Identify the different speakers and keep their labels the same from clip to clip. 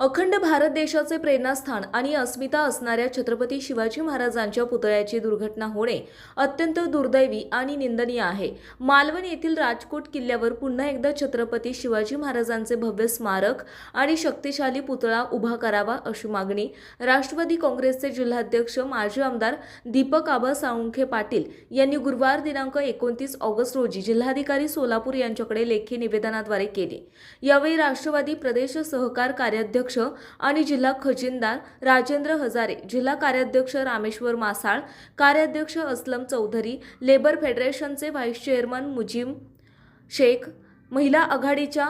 Speaker 1: अखंड भारत देशाचे प्रेरणास्थान आणि अस्मिता असणाऱ्या छत्रपती शिवाजी महाराजांच्या पुतळ्याची दुर्घटना होणे अत्यंत दुर्दैवी आणि निंदनीय आहे. मालवण येथील राजकोट किल्ल्यावर पुन्हा एकदा छत्रपती शिवाजी महाराजांचे भव्य स्मारक आणि शक्तिशाली पुतळा उभा करावा अशी मागणी राष्ट्रवादी काँग्रेसचे जिल्हाध्यक्ष माजी आमदार दीपक आबा साळुंखे पाटील यांनी गुरुवार दिनांक एकोणतीस ऑगस्ट रोजी जिल्हाधिकारी सोलापूर यांच्याकडे लेखी निवेदनाद्वारे केली. यावेळी राष्ट्रवादी प्रदेश सहकार कार्याध्यक्ष आणि जिल्हा खजिनदार राजेंद्र हजारे जिल्हा कार्याध्यक्ष रामेश्वर मासाळ कार्याध्यक्ष असलम चौधरी लेबर फेडरेशनचे व्हाईस चेअरमन मुजीम शेख महिला आघाडीच्या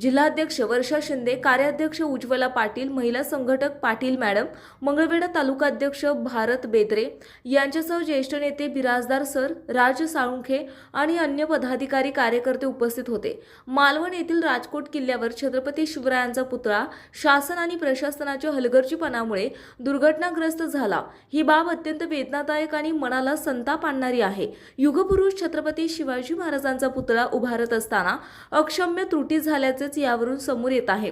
Speaker 1: जिल्हाध्यक्ष वर्षा शिंदे कार्याध्यक्ष उज्ज्वला पाटील महिला संघटक पाटील मॅडम मंगळवेढा तालुकाध्यक्ष भारत बेदरे यांच्यासह ज्येष्ठ नेते बिराजदार सर राज साळुंखे आणि अन्य पदाधिकारी कार्यकर्ते उपस्थित होते. मालवण येथील राजकोट किल्ल्यावर छत्रपती शिवरायांचा पुतळा शासन आणि प्रशासनाच्या हलगर्जीपणामुळे दुर्घटनाग्रस्त झाला. ही बाब अत्यंत वेदनादायक आणि मनाला संताप आणणारी आहे. युगपुरुष छत्रपती शिवाजी महाराजांचा पुतळा उभारत असताना अक्षम्य त्रुटी झाल्याचेच यावरून समोर येत आहे.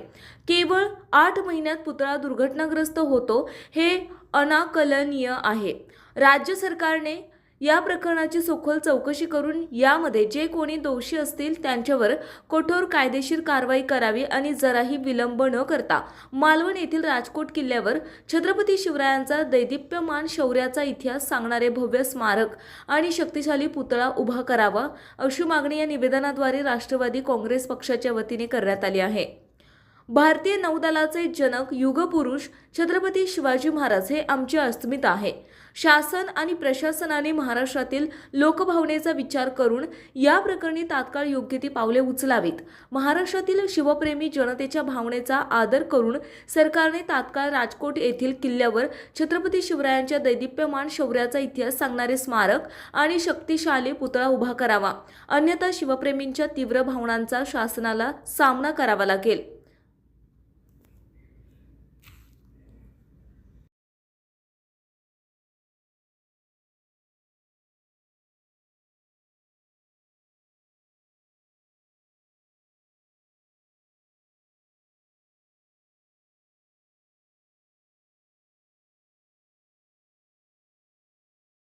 Speaker 1: केवळ आठ महिन्यात पुतळा दुर्घटनाग्रस्त होतो हे अनाकलनीय आहे. राज्य सरकारने या प्रकरणाची सखोल चौकशी करून यामध्ये जे कोणी दोषी असतील त्यांच्यावर कठोर कायदेशीर कारवाई करावी आणि जराही विलंब न करता मालवण येथील राजकोट किल्ल्यावर छत्रपती शिवरायांचा दैदिप्यमान शौर्याचा इतिहास सांगणारे भव्य स्मारक आणि शक्तिशाली पुतळा उभा करावा अशी मागणी या निवेदनाद्वारे राष्ट्रवादी काँग्रेस पक्षाच्या वतीने करण्यात आली आहे. भारतीय नौदलाचे जनक युगपुरुष छत्रपती शिवाजी महाराज हे आमचे अस्मिता आहे. शासन आणि प्रशासनाने महाराष्ट्रातील लोकभावनेचा विचार करून या प्रकरणी तात्काळ योग्य ती पावले उचलावीत. महाराष्ट्रातील शिवप्रेमी जनतेच्या भावनेचा आदर करून सरकारने तात्काळ राजकोट येथील किल्ल्यावर छत्रपती शिवरायांच्या दैदिप्यमान शौर्याचा इतिहास सांगणारे स्मारक आणि शक्तिशाली पुतळा उभा करावा. अन्यथा शिवप्रेमींच्या तीव्र भावनांचा शासनाला सामना करावा लागेल.